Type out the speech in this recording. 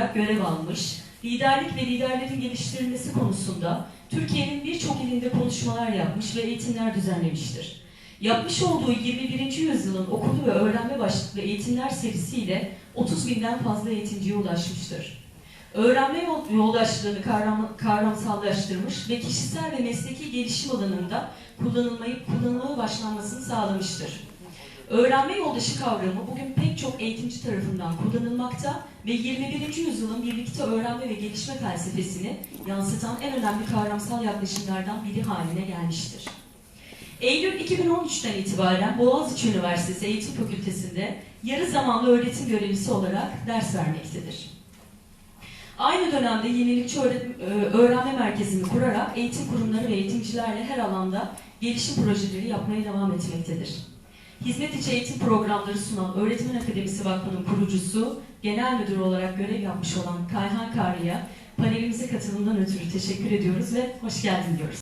olarak görev almış, liderlik ve liderlerin geliştirilmesi konusunda Türkiye'nin birçok ilinde konuşmalar yapmış ve eğitimler düzenlemiştir. Yapmış olduğu 21. yüzyılın okulu ve öğrenme başlıklı eğitimler serisiyle 30 binden fazla eğitimciye ulaşmıştır. Öğrenme yol- yoldaşlığını kavram, kavramsallaştırmış ve kişisel ve mesleki gelişim alanında kullanılmayı, kullanılmaya başlanmasını sağlamıştır. Öğrenme yoldaşı kavramı bugün pek çok eğitimci tarafından kullanılmakta ve 21. yüzyılın birlikte öğrenme ve gelişme felsefesini yansıtan en önemli kavramsal yaklaşımlardan biri haline gelmiştir. Eylül 2013'ten itibaren Boğaziçi Üniversitesi Eğitim Fakültesi'nde yarı zamanlı öğretim görevlisi olarak ders vermektedir. Aynı dönemde yenilikçi e, öğrenme merkezini kurarak eğitim kurumları ve eğitimcilerle her alanda gelişim projeleri yapmaya devam etmektedir. Hizmet içi eğitim programları sunan Öğretmen Akademisi Vakfı'nın kurucusu, genel müdür olarak görev yapmış olan Kayhan Karı'ya panelimize katılımından ötürü teşekkür ediyoruz ve hoş geldin diyoruz.